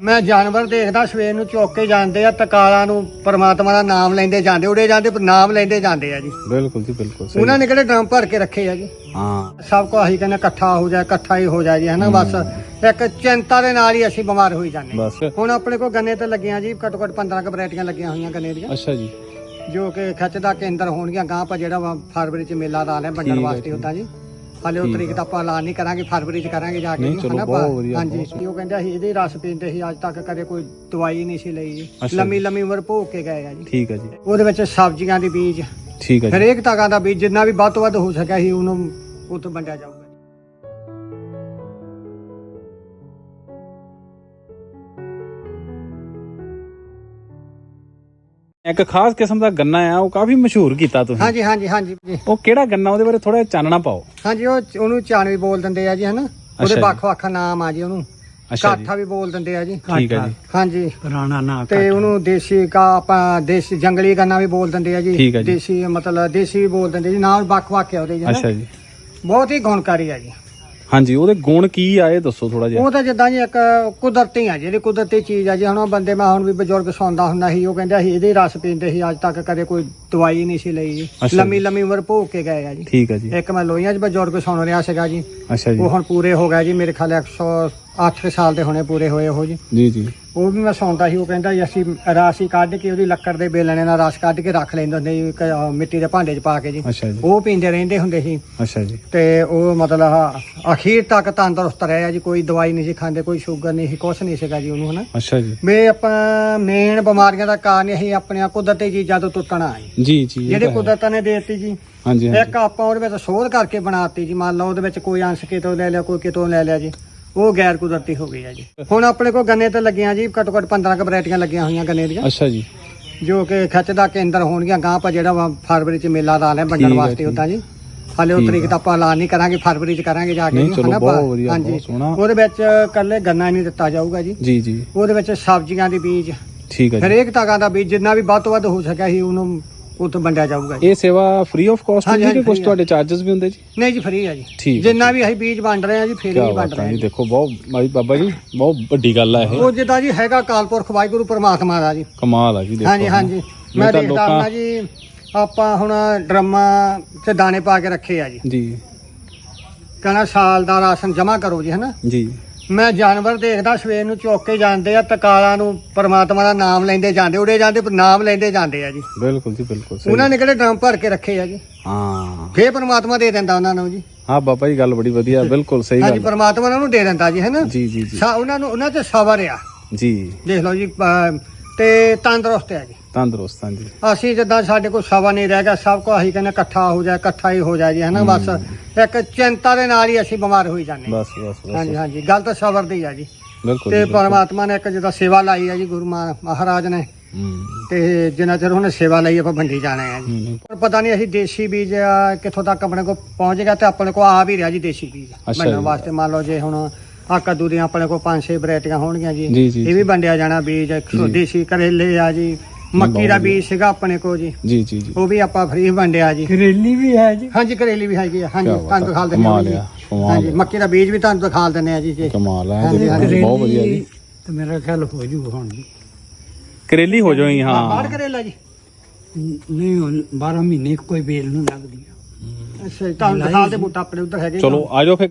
ਮੈਂ ਜਾਨਵਰ ਦੇਖਦਾ ਸਵੇਰ ਨੂੰ ਚੁੱਕ ਕੇ ਜਾਂਦੇ ਆ ਤਕਾਲਾਂ ਨੂੰ ਪਰਮਾਤਮਾ ਦਾ ਨਾਮ ਲੈਂਦੇ ਜਾਂਦੇ ਉੜੇ ਜਾਂਦੇ ਪਰ ਨਾਮ ਲੈਂਦੇ ਜਾਂਦੇ ਆ ਜੀ। ਬਿਲਕੁਲ ਜੀ ਬਿਲਕੁਲ ਸਹੀ। ਉਹਨਾਂ ਨੇ ਕਿਹੜੇ ਡਰਮ ਭਰ ਕੇ ਰੱਖੇ ਆ ਜੀ? ਹਾਂ। ਸਭ ਕੋ ਅਸੀਂ ਕਹਿੰਦੇ ਇਕੱਠਾ ਹੋ ਜਾਏ ਇਕੱਠਾ ਹੀ ਹੋ ਜਾਏ ਜੀ ਹਨਾ ਬਸ। ਇੱਕ ਚਿੰਤਾ ਦੇ ਨਾਲ ਹੀ ਅਸੀਂ ਬਿਮਾਰ ਹੋਈ ਜਾਂਦੇ ਹਾਂ। ਬਸ। ਹੁਣ ਆਪਣੇ ਕੋ ਗੰਨੇ ਤੇ ਲੱਗੀਆਂ ਜੀ ਘੱਟੋ ਘੱਟ 15 ਕੁ ਵੈਰਾਈਟੀਆਂ ਲੱਗੀਆਂ ਹੋਈਆਂ ਗੰਨੇ ਦੀਆਂ। ਅੱਛਾ ਜੀ। ਜੋ ਕਿ ਖਿੱਚ ਦਾ ਕੇਂਦਰ ਹੋਣਗੀਆਂ ਗਾਂ ਪਾ ਜਿਹੜਾ ਫਰਵਰੀ ਚ ਮੇਲਾ ਲਾ ਵੰਡਣ ਹੈ ਵਾਸਤੇ। ਹੁੰਦਾ ਜੀ। ਹਾਲੇ ਉਹ ਤਰੀਕ। ਤਾਂ ਆਪਾਂ ਐਲਾਨ ਨਹੀਂ ਕਰਾਂਗੇ ਫਰਵਰੀ ਚ ਕਰਾਂਗੇ ਜਾ ਕੇ ਨਹੀਂ, ਜੀ, ਚਲੋ, ਹਨਾ ਬਹੁਤ ਆਪਾਂ- ਵਧੀਆ, ਹਾਂਜੀ ਬਹੁਤ ਉਹ ਕਹਿੰਦੇ ਅਸੀਂ ਇਹਦੇ ਰਸ ਪੀਂਦੇ ਸੀ ਅੱਜ ਤੱਕ ਕਦੇ ਕੋਈ ਦਵਾਈ ਨਹੀਂ ਸੀ ਲਈ ਜੀ। ਅੱਛਾ ਲੰਮੀ। ਲੰਮੀ ਉਮਰ ਭੋਗ ਕੇ ਗਏ ਆ ਜੀ। ਠੀਕ ਹੈ ਜੀ। ਉਹਦੇ ਵਿੱਚ ਸਬਜ਼ੀਆਂ ਦੇ ਬੀਜ ਠੀਕ ਹੈ ਜੀ। ਹਰੇਕ ਤਰ੍ਹਾਂ ਦਾ ਬੀਜ ਜਿੰਨਾ ਵੀ ਵੱਧ ਤੋਂ ਵੱਧ ਹੋ ਸਕਿਆ ਸੀ ਉਹਨੂੰ ਉਹ ਤੋਂ ਵੰਡਿਆ ਜਾਊਗਾ। ਇੱਕ ਖਾਸ ਕਿਸਮ ਦਾ ਗੰਨਾ ਆ ਉਹ ਕਾਫੀ ਮਸ਼ਹੂਰ ਕੀਤਾ ਤੁਸੀਂ। ਹਾਂਜੀ ਹਾਂਜੀ ਹਾਂਜੀ ਜੀ। ਉਹ ਕਿਹੜਾ ਗੰਨਾ? ਉਹਦੇ ਬਾਰੇ ਥੋੜਾ ਚਾਨਣਾ ਪਾਓ। ਹਾਂਜੀ ਉਹ ਉਹਨੂੰ ਚਾਣਵੀ ਬੋਲ ਦਿੰਦੇ ਆ ਜੀ ਹਨਾ? ਉਹਦੇ ਜੀ। ਵੱਖ ਵੱਖ ਨਾਮ ਆ ਜੀ ਉਹਨੂੰ। ਅੱਛਾ ਜੀ। ਕਾਠਾ ਵੀ ਬੋਲ ਦਿੰਦੇ ਆ ਜੀ। ਠੀਕ ਹੈ ਜੀ। ਹਾਂਜੀ। ਪੁਰਾਣਾ ਨਾਂ ਤੇ ਉਹਨੂੰ ਦੇਸੀ ਕਾ ਆਪਾਂ ਦੇਸੀ ਜੰਗਲੀ ਗੰਨਾ ਵੀ ਬੋਲ ਦਿੰਦੇ ਆ ਜੀ। ਠੀਕ ਹੈ ਜੀ। ਦੇਸੀ ਮਤਲਬ ਦੇਸੀ ਵੀ ਬੋਲ ਦਿੰਦੇ ਜੀ। ਨਾਮ ਵੱਖ ਵੱਖ ਆ ਉਹਦੇ ਜੀ ਹਨਾ। ਅੱਛਾ ਜੀ। ਬਹੁਤ ਹੀ ਗੁਣਕਾਰੀ ਆ ਜੀ। ਹਾਂਜੀ ਉਹਦੇ ਗੁਣ ਕੀ ਆ ਇਹ ਦੱਸੋ ਥੋੜਾ ਜਿਹਾ। ਉਹ ਤਾਂ ਜਿੱਦਾਂ ਜੀ ਇੱਕ ਕੁਦਰਤੀ ਆ ਜਿਹੜੀ ਕੁਦਰਤੀ ਚੀਜ਼ ਆ ਜੀ ਹੁਣ ਉਹ ਬੰਦੇ ਮੈਂ ਹੁਣ ਵੀ ਬਜ਼ੁਰਗ ਸੌਂਦਾ ਹੁੰਦਾ ਸੀ ਉਹ ਕਹਿੰਦਾ ਸੀ ਇਹਦੇ ਰਸ ਪੀਂਦੇ ਸੀ ਅੱਜ ਤੱਕ ਕਦੇ ਕੋਈ ਦਵਾਈ ਨਹੀਂ ਸੀ ਲਈ। ਜੀ ਅੱਛਾ ਜੀ। ਲੰਮੀ ਲੰਮੀ ਉਮਰ ਭੋਗ ਕੇ ਗਏ ਆ ਜੀ। ਠੀਕ ਹੈ ਜੀ। ਇੱਕ ਮੈਂ ਲੋਹੀਆਂ 'ਚ ਬਜ਼ੁਰਗ ਸੁਣ ਰਿਹਾ ਸੀਗਾ ਜੀ। ਅੱਛਾ ਜੀ। ਉਹ ਹੁਣ ਪੂਰੇ ਹੋ ਗਏ ਜੀ ਮੇਰੇ ਖਿਆਲ 108 ਸਾਲ ਦੇ ਹੋਣੇ ਪੂਰੇ ਹੋਏ ਉਹ ਜੀ। ਜੀ ਜੀ। ਉਹ ਵੀ ਮੈਂ ਸੁਣਦਾ ਸੀ ਉਹ ਕਹਿੰਦਾ ਜੀ ਅਸੀਂ ਰਸ ਕੱਢ ਕੇ ਉਹਦੀ ਲੱਕੜ ਦੇ ਬੇਲਣੇ ਨਾਲ ਰਸ ਕੱਢ ਕੇ ਰੱਖ ਲੈਂਦੇ ਹੁੰਦੇ ਸੀ ਇੱਕ, ਅਹ, ਮਿੱਟੀ ਦੇ ਭਾਂਡੇ 'ਚ ਪਾ ਕੇ ਜੀ। ਅੱਛਾ ਜੀ। ਉਹ ਪੀਂਦੇ ਰਹਿੰਦੇ ਹੁੰਦੇ ਸੀ। ਅੱਛਾ ਜੀ। ਤੇ ਉਹ ਮਤਲਬ ਆਹ ਅਖੀਰ ਤੱਕ ਤੰਦਰੁਸਤ ਰਿਹਾ ਜੀ ਕੋਈ ਦਵਾਈ ਨਹੀਂ ਸੀ ਖਾਂਦੇ ਕੋਈ ਸ਼ੂਗਰ ਨਹੀਂ ਸੀ ਕੁਛ ਨਹੀਂ ਸੀਗਾ ਜੀ ਉਹਨੂੰ ਹਨਾ। ਅੱਛਾ ਜੀ। ਵੀ ਆਪਾਂ ਮੇਨ ਬਿਮਾਰੀਆਂ ਦਾ ਕਾਰਨ ਇਹ ਆਪਣੀਆਂ ਕੁਦਰਤੀ ਚੀਜ਼ਾਂ ਤੋਂ ਟੁੱਟਣਾ ਹੈ। ਜੀ। ਜੀ ਇਹ ਜਿਹੜੇ ਤਾਂ ਹੈ। ਕੁਦਰਤ ਨੇ ਦੇ ਦਿੱਤੀ ਜੀ ਹਾਂਜੀ। ਇੱਕ ਆਪਾਂ ਉਹਦੇ ਵਿੱਚ ਸੋਧ ਕਰਕੇ ਬਣਾਤੀ ਜੀ ਮੰਨ ਲਓ ਉਹਦੇ ਵਿੱਚ ਕੋਈ ਅੰਸ਼ ਕਿਤੋਂ ਲੈ ਲਿਆ ਕੋਈ ਕਿਤੋਂ ਲੈ ਲਿਆ ਜੀ। ਉਹ ਗੈਰ ਕੁਦਰਤੀ ਹੋ ਗਈ ਹੈ ਜੀ। ਹੁਣ ਆਪਣੇ ਕੋਲ ਗੰਨੇ ਤੇ ਲੱਗੀਆਂ ਜੀ ਘੱਟੋ ਘੱਟ 15 ਕੁ ਵੈਰਾਈਟੀਆਂ ਲੱਗੀਆਂ ਹੋਈਆਂ ਗੰਨੇ ਦੀਆਂ। ਅੱਛਾ ਜੀ। ਜੋ ਕਿ ਖਿੱਚ ਦਾ ਕੇਂਦਰ ਹੋਣਗੀਆਂ ਗਾਂ ਪਾ ਜਿਹੜਾ ਵਾ ਫਰਵਰੀ ਚ ਮੇਲਾ ਲਾ ਠੀਕ ਵੰਡਣ ਵਾਸਤੇ ਠੀਕ। ਜੀ। ਹਾਲੇ ਉਹ ਤਰੀਕ। ਤਾਂ ਆਪਾਂ ਐਲਾਨ ਨਹੀਂ ਕਰਾਂਗੇ ਫਰਵਰੀ ਚ ਕਰਾਂਗੇ ਜਾ ਕੇ ਨਹੀਂ, ਜੀ, ਚਲੋ, ਹਨਾ ਬਹੁਤ ਆਪਾਂ- ਵਧੀਆ, ਹਾਂਜੀ। ਬਹੁਤ ਸੋਹਣਾ। ਉਹਦੇ ਵਿੱਚ ਕੱਲੇ ਗੰਨਾ ਨਹੀਂ ਦਿੱਤਾ ਜਾਊਗਾ ਜੀ। ਜੀ ਜੀ। ਉਹਦੇ ਵਿੱਚ ਸਬਜ਼ੀਆਂ ਦੇ ਬੀਜ। ਠੀਕ ਹੈ ਜੀ। ਹਰੇਕ ਤਰ੍ਹਾਂ ਦਾ ਬੀਜ ਜਿੰਨਾ ਵੀ ਵੱਧ ਤੋਂ ਵੱਧ ਹੋ ਸਕਿਆ ਸੀ ਉਹਨੂੰ ਤੋਂ ਵੰਡਿਆ ਜਾਊਗਾ ਜੀ। ਇਹ ਸੇਵਾ ਫ੍ਰੀ ਆਫ ਕਾਸਟ ਹਾਂਜੀ, ਹੁੰਦੀ ਕਿ ਹਾਂਜੀ, ਕੁਝ free ਆ। ਤੁਹਾਡੇ ਚਾਰजेस ਵੀ ਹੁੰਦੇ ਜੀ? ਨਹੀਂ ਜੀ ਫ੍ਰੀ ਆ ਜੀ। ਹੈ, ਜਿੰਨਾ ਵੀ ਅਸੀਂ ਬੀਜ ਵੰਡ ਰਹੇ ਆ ਜੀ ਫ੍ਰੀ ਹੀ ਵੰਡ ਬਾਤ ਹੈ ਜੀ ਦੇਖੋ ਬਹੁਤ ਮਾਈ ਬਾਬਾ ਜੀ ਬਹੁਤ ਵੱਡੀ ਗੱਲ ਆ ਇਹ। ਉਹ ਜਿੱਦਾਂ ਜੀ ਹੈਗਾ ਕਾਲਪੁਰਖ ਵਾਹਿਗੁਰੂ ਪਰਮਾਤਮਾ ਦਾ ਜੀ। ਕਮਾਲ ਆ ਜੀ ਦੇਖੋ। ਹਾਂਜੀ ਹਾਂਜੀ। ਮੈਂ ਤਾਂ ਦੇਖਦਾ ਲੋਕਾਂ- ਹਾਂ ਜੀ ਆਪਾਂ ਹੁਣ ਡਰਮਾਂ ਤੇ ਦਾਣੇ ਪਾ ਕੇ ਰੱਖੇ ਆ ਜੀ। ਜੀ। ਕਹਿੰਦਾ ਸਾਲ ਦਾ ਰਾਸ਼ਨ ਜਮ੍ਹਾਂ ਕਰੋ ਜੀ ਹਨਾ? ਜੀ। ਮੈਂ ਜਾਨਵਰ ਦੇਖਦਾ ਸਵੇਰ ਨੂੰ ਚੁੱਕ ਕੇ ਜਾਂਦੇ ਆ ਤਕਾਲਾਂ ਨੂੰ ਪਰਮਾਤਮਾ ਦਾ ਨਾਮ ਲੈਂਦੇ ਜਾਂਦੇ ਉੜੇ ਜਾਂਦੇ ਪਰ ਨਾਮ ਲੈਂਦੇ ਜਾਂਦੇ ਆ ਜੀ। ਬਿਲਕੁਲ ਜੀ ਬਿਲਕੁਲ ਸਹੀ। ਉਹਨਾਂ ਨੇ ਕਿਹੜੇ ਡਰਮ ਭਰ ਕੇ ਰੱਖੇ ਆ ਜੀ? ਹਾਂ। ਫੇਰ ਪਰਮਾਤਮਾ ਦੇ ਦਿੰਦਾ ਉਹਨਾਂ ਨੂੰ ਜੀ। ਹਾਂ ਬਾਬਾ ਜੀ ਗੱਲ ਬੜੀ ਵਧੀਆ ਬਿਲਕੁਲ ਸਹੀ ਹਾਂਜੀ ਗੱਲ। ਪਰਮਾਤਮਾ ਉਹਨਾਂ ਨੂੰ ਦੇ ਦਿੰਦਾ ਜੀ ਹੈਨਾ ਜੀ ਜੀ ਜੀ। ਸਾ ਉਹਨਾਂ ਨੂੰ ਉਹਨਾਂ ਤੇ ਸਬਰ ਆ। ਜੀ। ਦੇਖ ਲਓ ਜੀ ਅਹ, ਤੇ ਤੰਦਰੁਸਤ ਆ ਜੀ। ਤੰਦਰੁਸਤ ਹਾਂ ਜੀ ਅਸੀਂ ਜਿੱਦਾਂ ਸਾਡੇ ਕੋਲ ਸਵਾ ਨਹੀਂ ਰਹਿ ਗਿਆ ਸਭ ਕੋ ਅਸੀਂ ਕਹਿੰਦੇ ਇਕੱਠਾ ਹੋ ਜਾਏ ਇਕੱਠਾ ਹੀ ਹੋ ਜਾਏ ਜੀ ਹਨਾ ਬਸ। ਇੱਕ ਚਿੰਤਾ ਦੇ ਨਾਲ ਹੀ ਅਸੀਂ ਬਿਮਾਰ ਹੋਈ ਜਾਂਦੇ ਹਾਂ। ਬਸ ਬਸ ਬਸ। ਹਾਂਜੀ ਹਾਂਜੀ ਗੱਲ ਤਾਂ ਸਬਰ ਦੀ ਆ ਜੀ। ਬਿਲਕੁਲ ਤੇ ਜੀ, ਬਿਲਕੁਲ। ਪਰਮਾਤਮਾ ਨੇ ਇੱਕ ਜਿਹਦਾ ਸੇਵਾ ਲਾਈ ਆ ਜੀ ਗੁਰੂ ਮਹਾ- ਮਹਾਰਾਜ ਨੇ। ਹੂੰ। ਤੇ ਜਿੰਨਾ ਚਿਰ ਉਹਨੇ ਸੇਵਾ ਲਈ ਆਪਾਂ ਵੰਡੀ ਜਾਣੇ ਆ ਜੀ। ਹੂੰ, ਹੂੰ। ਪਰ ਪਤਾ ਨਹੀਂ ਅਸੀਂ ਦੇਸੀ ਬੀਜ ਆ, ਕਿੱਥੋਂ ਤੱਕ ਆਪਣੇ ਕੋਲ ਪਹੁੰਚ ਗਿਆ ਤੇ ਆਪਣੇ ਕੋਲ ਆ ਵੀ ਰਿਹਾ ਜੀ ਦੇਸੀ ਬੀਜ। ਅੱਛਾ ਜੀ। ਵਾਸਤੇ ਮੰਨ ਲਓ ਜੇ ਹੁਣ ਆ ਕੱਦੂ ਦੀਆਂ ਆਪਣੇ ਕੋਲ ਪੰਜ ਛੇ ਵੈਰਾਈਟੀਆਂ ਹੋਣਗੀਆਂ ਜੀ। ਜੀ, ਜੀ, ਇਹ ਵੀ ਵੰਡਿਆ ਜਾਣਾ ਬੀਜ ਜੀ। ਦੇਸੀ ਕਰੇਲੇ ਆ ਜੀ ਮੱਕੀ ਦਾ। ਬੀਜ ਸੀਗਾ ਆਪਣੇ ਕੋਲ ਜੀ। ਜੀ ਜੀ ਜੀ। ਉਹ ਵੀ ਆਪਾਂ ਫ੍ਰੀ ਵੰਡਿਆ ਜੀ। ਕਰੇਲੀ ਵੀ ਹੈ ਜੀ। ਹਾਂਜੀ ਕਰੇਲੀ ਵੀ ਹੈਗੀ ਆ। ਹਾਂਜੀ ਕਿਆ ਬਾਤ ਤੁਹਾਨੂੰ ਆ, ਦਿਖਾ ਦਿੰਦੇ ਕਮਾਲ ਹਾਂ ਜੀ ਆ, ਕਮਾਲ ਹਾਂਜੀ ਆ। ਮੱਕੀ ਦਾ ਬੀਜ ਵੀ ਤੁਹਾਨੂੰ ਦਿਖਾ ਦਿੰਦੇ ਆ ਜੀ ਜੀ। ਕਮਾਲ ਹੈ ਹਾਂਜੀ, ਦੇਖੋ ਹਾਂਜੀ। ਬਹੁਤ ਵਧੀਆ ਜੀ। ਤੇ ਮੇਰਾ ਖਿਆਲ ਹੋ ਜੂ ਹੁਣ ਜੀ ਕਰੇਲੀ ਹੋ ਜਾਈ ਹਾਂ। ਬਾੜ ਕਰੇਲਾ ਜੀ। ਨਹੀਂ ਹੁਣ 12 ਮਹੀਨੇ ਕੋਈ ਬੇਲ ਨੂੰ ਲੱਗਦੀ। ਆ ਅੱਛਾ ਜੀ, ਤੁਹਾਨੂੰ ਦਿਖਾ ਦੇ ਬੂਟਾ ਆਪਣੇ ਉੱਧਰ ਹੈਗੇ ਚਲੋ ਆਜੋ ਫਿਰ।